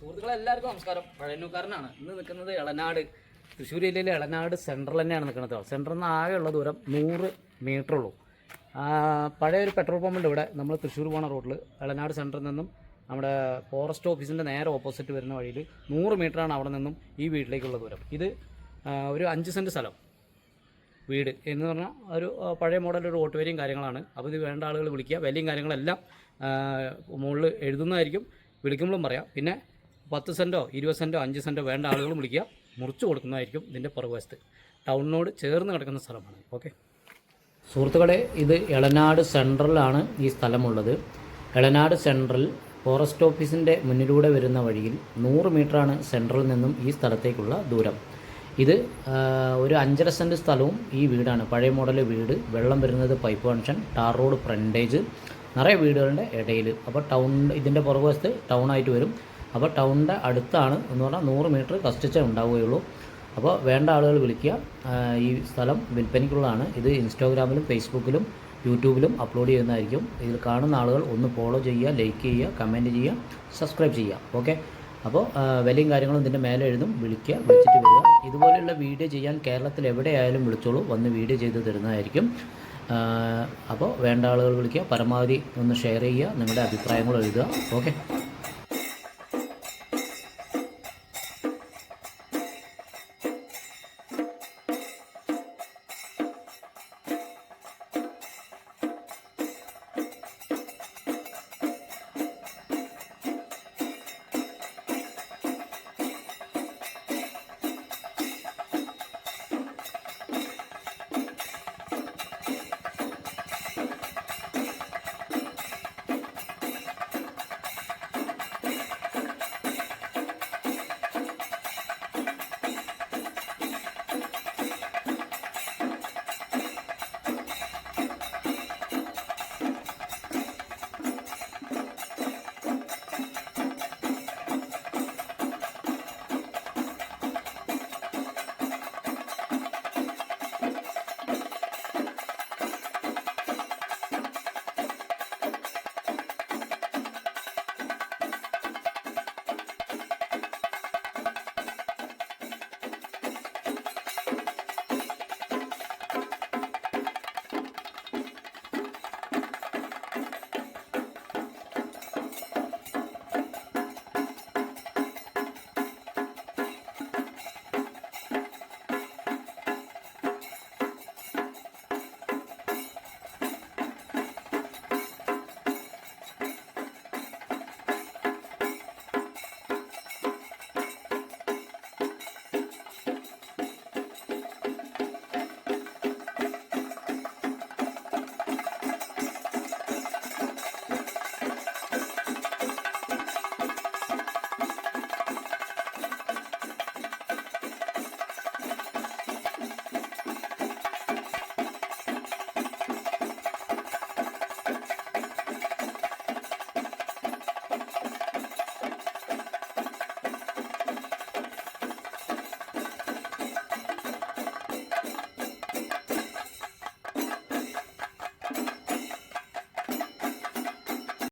സുഹൃത്തുക്കളെ എല്ലാവർക്കും നമസ്കാരം. പഴയന്നൂക്കാരനാണ് ഇന്ന് നിൽക്കുന്നത് ഇളനാട് തൃശ്ശൂർ ജില്ലയിലെ ഇളനാട് സെൻട്രൽ തന്നെയാണ് നിൽക്കുന്നത് സെൻട്രൽ നിന്ന് ആകെ ഉള്ള ദൂരം നൂറ് മീറ്റർ ഉള്ളൂ. പഴയ ഒരു പെട്രോൾ പമ്പ് ഉണ്ട് ഇവിടെ. നമ്മൾ തൃശ്ശൂർ പോണ റോഡിൽ ഇളനാട് സെന്ററിൽ നിന്നും നമ്മുടെ ഫോറസ്റ്റ് ഓഫീസിന്റെ നേരെ ഓപ്പോസിറ്റ് വരുന്ന വഴിയിൽ നൂറ് മീറ്ററാണ് അവിടെ നിന്നും ഈ വീട്ടിലേക്കുള്ള ദൂരം. ഇത് ഒരു അഞ്ച് സെന്റ് സ്ഥലം വീട്. എന്ന് പറഞ്ഞാൽ ഒരു പഴയ മോഡൽ ഒരു ഓട്ടുവരിയും കാര്യങ്ങളാണ്. അപ്പോൾ ഇത് വേണ്ട ആളുകൾ വിളിക്കുക. വിലയും കാര്യങ്ങളെല്ലാം മുകളിൽ എഴുതുന്നതായിരിക്കും. വിളിക്കുമ്പോഴും പറയാം. പിന്നെ പത്ത് സെന്റോ ഇരുപത് സെന്റോ അഞ്ച് സെന്റോ വേണ്ട ആളുകൾ വിളിക്കുക. മുറിച്ചു കൊടുക്കുന്നതായിരിക്കും ഇതിന്റെ പുറകുവശത്ത്. ടൗണിനോട് ചേർന്ന് കിടക്കുന്ന സ്ഥലമാണ്. ഓക്കെ. സുഹൃത്തുക്കളെ ഇത് എളനാട് സെൻട്രലാണ് ഈ സ്ഥലമുള്ളത്. എളനാട് സെൻട്രൽ ഫോറസ്റ്റ് ഓഫീസിന്റെ മുന്നിലൂടെ വരുന്ന വഴിയിൽ നൂറ് മീറ്ററാണ് സെൻട്രലിൽ നിന്നും ഈ സ്ഥലത്തേക്കുള്ള ദൂരം. ഇത് ഒരു അഞ്ചര സെന്റ് സ്ഥലവും ഈ വീടാണ്. പഴയ മോഡൽ വീട് വെള്ളം വരുന്നത് pipe connection tar road frontage നിറയെ വീടുകളുടെ ഇടയിൽ അപ്പോൾ ടൗൺ ഇതിന്റെ പുറകുവശത്ത് ടൗണായിട്ട് വരും. അപ്പോൾ ടൗണിന്റെ അടുത്താണ് എന്ന് പറഞ്ഞാൽ നൂറ് മീറ്റർ കഷ്ടിച്ചേ ഉണ്ടാവുകയുള്ളൂ. അപ്പോൾ വേണ്ട ആളുകൾ വിളിക്കുക. ഈ സ്ഥലം വിൽപ്പനയ്ക്കുള്ളതാണ്. ഇത് ഇൻസ്റ്റാഗ്രാമിലും ഫേസ്ബുക്കിലും യൂട്യൂബിലും അപ്ലോഡ് ചെയ്യുന്നതായിരിക്കും. ഇതിൽ കാണുന്ന ആളുകൾ ഒന്ന് ഫോളോ ചെയ്യുക ലൈക്ക് ചെയ്യുക കമന്റ് ചെയ്യുക സബ്സ്ക്രൈബ് ചെയ്യുക. ഓക്കെ? അപ്പോൾ വിലയും കാര്യങ്ങളും ഇതിന്റെ മേലെ എഴുതും. വിളിക്കുക വിളിച്ചിട്ട് വരിക. ഇതുപോലെയുള്ള വീഡിയോ ചെയ്യാൻ കേരളത്തിൽ എവിടെയായാലും വിളിച്ചോളൂ. വന്ന് വീഡിയോ ചെയ്ത് തരുന്നതായിരിക്കും. അപ്പോൾ വേണ്ട ആളുകൾ വിളിക്കുക. പരമാവധി ഒന്ന് ഷെയർ ചെയ്യുക. നിങ്ങളുടെ അഭിപ്രായങ്ങൾ എഴുതുക. ഓക്കെ?